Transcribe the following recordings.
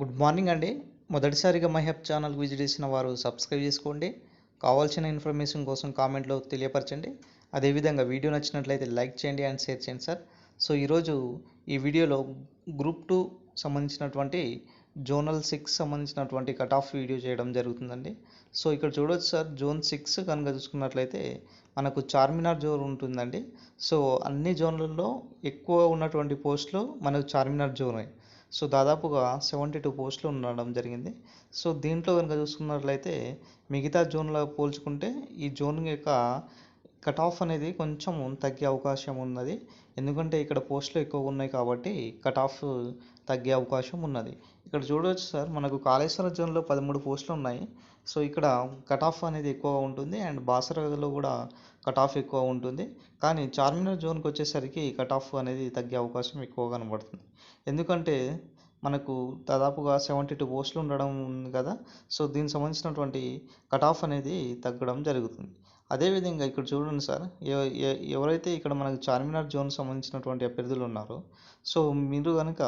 Good morning అండి. మొదటిసారిగా my హెప్ channel visit చేసిన వారు సబ్స్క్రైబ్ చేసుకోండి. కావాల్సిన ఇన్ఫర్మేషన్ కోసం కామెంట్లో తెలియపరచండి. అదేవిధంగా వీడియో నచ్చినట్లయితే లైక్ చేయండి అండ్ షేర్ చేయండి సార్. సో ఈరోజు ఈ వీడియోలో గ్రూప్ టూ సంబంధించినటువంటి జోనల్ సిక్స్ సంబంధించినటువంటి కట్ ఆఫ్ వీడియో చేయడం జరుగుతుందండి. సో ఇక్కడ చూడొచ్చు సార్ జోన్ సిక్స్ కనుక చూసుకున్నట్లయితే మనకు చార్మినార్ జోన్ ఉంటుందండి. సో అన్ని జోన్లలో ఎక్కువ ఉన్నటువంటి పోస్టులు మనకు చార్మినార్ జోనే. సో దాదాపుగా సెవెంటీ టూ పోస్టులు ఉండడం జరిగింది. సో దీంట్లో కనుక చూసుకున్నట్లయితే మిగతా జోన్లో పోల్చుకుంటే ఈ జోన్ యొక్క కట్ ఆఫ్ అనేది కొంచెం తగ్గే అవకాశం ఉన్నది. ఎందుకంటే ఇక్కడ పోస్టులు ఎక్కువ ఉన్నాయి కాబట్టి కట్ ఆఫ్ తగ్గే అవకాశం ఉన్నది. ఇక్కడ చూడవచ్చు సార్ మనకు కాళేశ్వరం జోన్లో పదమూడు పోస్టులు ఉన్నాయి. సో ఇక్కడ కట్ ఆఫ్ అనేది ఎక్కువ ఉంటుంది అండ్ బాసరలో కూడా కట్ ఆఫ్ ఎక్కువ ఉంటుంది. కానీ చార్మినార్ జోన్కి వచ్చేసరికి కట్ ఆఫ్ అనేది తగ్గే అవకాశం ఎక్కువ కనబడుతుంది. ఎందుకంటే మనకు దాదాపుగా సెవెంటీ టూ పోస్టులు ఉండడం ఉంది కదా సో దీనికి సంబంధించినటువంటి కట్ ఆఫ్ అనేది తగ్గడం జరుగుతుంది. అదేవిధంగా ఇక్కడ చూడండి సార్ ఎవ- ఎవరైతే ఇక్కడ మనకు చార్మినార్ జోన్ సంబంధించినటువంటి అభ్యర్థులు ఉన్నారో సో మీరు కనుక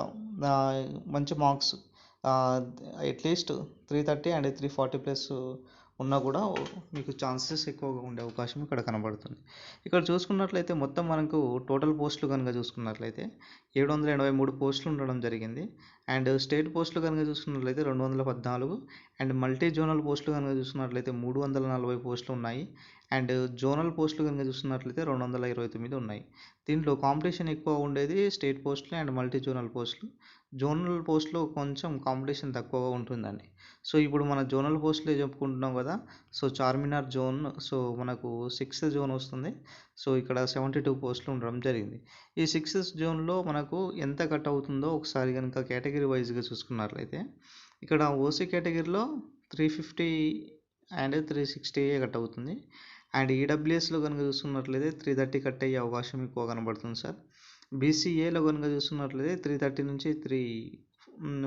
మంచి marks atleast three thirty and three forty plus ఉన్నా కూడా మీకు ఛాన్సెస్ ఎక్కువగా ఉండే అవకాశం ఇక్కడ కనబడుతుంది. ఇక్కడ చూసుకున్నట్లయితే మొత్తం మనకు టోటల్ పోస్టులు కనుక చూసుకున్నట్లయితే ఏడు వందల ఎనభై మూడు పోస్టులు ఉండడం జరిగింది. అండ్ స్టేట్ పోస్టులు కనుక చూసుకున్నట్లయితే రెండు వందల పద్నాలుగు అండ్ మల్టీ జోనల్ పోస్టులు కనుక చూసుకున్నట్లయితే మూడు వందల నలభై పోస్టులు ఉన్నాయి. అండ్ జోనల్ పోస్టులు కనుక చూసుకున్నట్లయితే రెండు వందల ఇరవై తొమ్మిది ఉన్నాయి. దీంట్లో కాంపిటీషన్ ఎక్కువ ఉండేది స్టేట్ పోస్టులు అండ్ మల్టీ జోనల్ పోస్టులు. జోనల్ పోస్టులో కొంచెం కాంపిటీషన్ తక్కువగా ఉంటుందండి. సో ఇప్పుడు మన జోనల్ పోస్టులే చెప్పుకుంటున్నాం కదా సో చార్మినార్ జోన్ సో మనకు సిక్స్త్ జోన్ వస్తుంది. సో ఇక్కడ సెవెంటీ టూ పోస్టులు ఉండడం జరిగింది. ఈ సిక్స్త్ జోన్లో మనకు ఎంత కట్ అవుతుందో ఒకసారి కనుక కేటగిరీ వైజ్గా చూసుకున్నట్లయితే ఇక్కడ ఓసీ కేటగిరీలో three fifty and three sixty cut అవుతుంది. అండ్ ఈడబ్ల్యూఎస్లో కనుక చూసుకున్నట్లయితే త్రీ థర్టీ కట్ అయ్యే అవకాశం ఎక్కువ కనబడుతుంది సార్. బీసీఏలో కనుక చూసుకున్నట్లయితే త్రీ థర్టీ నుంచి త్రీ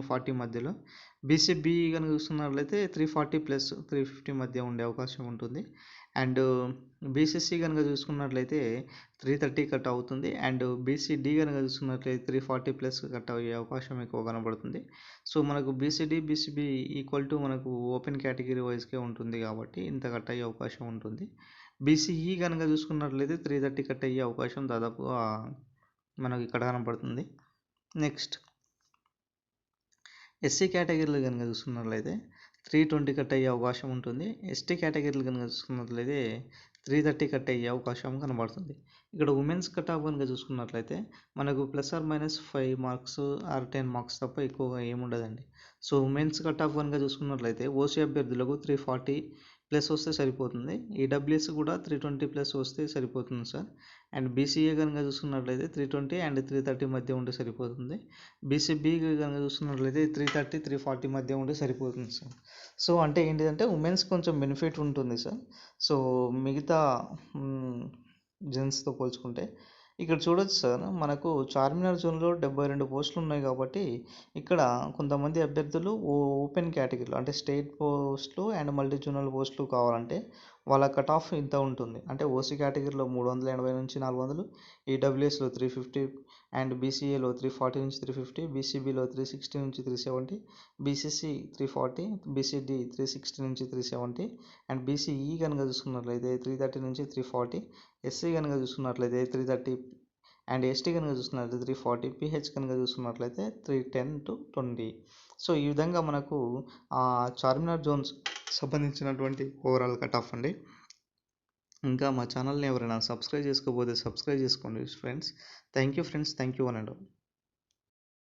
ఫార్టీ మధ్యలో. బీసీబీ కనుక చూసుకున్నట్లయితే three forty plus three fifty మధ్య ఉండే అవకాశం ఉంటుంది. అండ్ బీసీసీ కనుక చూసుకున్నట్లయితే త్రీ థర్టీ కట్ అవుతుంది. అండ్ బీసీడీ కనుక చూసుకున్నట్లయితే త్రీ ఫార్టీ ప్లస్ కట్ అయ్యే అవకాశం ఎక్కువ కనబడుతుంది. సో మనకు బీసీడీ బీసీబీ ఈక్వల్ టు మనకు ఓపెన్ కేటగిరీ వైజ్కే ఉంటుంది కాబట్టి ఇంత కట్ అయ్యే అవకాశం ఉంటుంది. బీసీఈ కనుక చూసుకున్నట్లయితే త్రీ థర్టీ కట్ అయ్యే అవకాశం దాదాపుగా మనకు ఇక్కడ కనపడుతుంది నెక్స్ట్ ఎస్సీ కేటగిరీలు కనుక చూసుకున్నట్లయితే త్రీ ట్వంటీ కట్ అయ్యే అవకాశం ఉంటుంది. ఎస్టీ కేటగిరీలు కనుక చూసుకున్నట్లయితే త్రీ థర్టీ కట్ అయ్యే అవకాశం కనబడుతుంది. ఇక్కడ ఉమెన్స్ కట్ ఆఫ్ కనుక చూసుకున్నట్లయితే మనకు plus or minus five marks or ten marks తప్ప ఎక్కువగా ఏముండదండి సో ఉమెన్స్ కట్ ఆఫ్ కనుక చూసుకున్నట్లయితే ఓసీ అభ్యర్థులకు త్రీ ఫార్టీ ప్లస్ వస్తే సరిపోతుంది. ఈడబ్ల్యూఎస్ కూడా త్రీ ట్వంటీ ప్లస్ వస్తే సరిపోతుంది సార్ అండ్ బీసీఏ కనుక చూసుకున్నట్లయితే three twenty and three thirty మధ్య ఉంటే సరిపోతుంది. బీసీబీ కనుక చూసుకున్నట్లయితే త్రీ థర్టీ త్రీ ఫార్టీ మధ్య ఉంటే సరిపోతుంది సార్ సో అంటే ఏంటిదంటే ఉమెన్స్ కొంచెం బెనిఫిట్ ఉంటుంది సార్ సో మిగతా జెంట్స్తో పోల్చుకుంటే. ఇక్కడ చూడొచ్చు సార్ మనకు చార్మినార్ జోన్లో డెబ్బై రెండు పోస్టులు ఉన్నాయి కాబట్టి ఇక్కడ కొంతమంది అభ్యర్థులు ఓ- ఓపెన్ కేటగిరీలో అంటే స్టేట్ పోస్టులు అండ్ మల్టీ జోనల్ పోస్టులు కావాలంటే వాళ్ళ కట్ ఆఫ్ ఇంత ఉంటుంది. అంటే ఓసీ కేటగిరీలో మూడు వందల ఎనభై నుంచి నాలుగు వందలు ఈడబ్ల్యూఎస్లో త్రీ ఫిఫ్టీ అండ్ బీసీఏలో త్రీ ఫార్టీ నుంచి త్రీ ఫిఫ్టీ బీసీబీలో త్రీ సిక్స్టీ నుంచి three seventy BCC three forty BCD three sixty నుంచి త్రీ సెవెంటీ అండ్ బీసీఈ కనుక చూసుకున్నట్లయితే త్రీ థర్టీ నుంచి త్రీ ఫార్టీ ఎస్సీ కనుక చూసుకున్నట్లయితే త్రీ థర్టీ అండ్ ఎస్టీ కనుక చూసుకున్నట్లయితే త్రీ ఫార్టీ పిహెచ్ కనుక చూసుకున్నట్లయితే three ten to twenty. So ఈ విధంగా మనకు చార్మినార్ జోన్స్ సంబంధించినటువంటి ఓవరాల్ కట్ ఆఫ్ అండి. ఇంకా మా ఛానల్ని ఎవరైనా సబ్స్క్రైబ్ చేసుకోకపోతే సబ్స్క్రైబ్ చేసుకోండి friends. Thank you friends. Thank you one and all.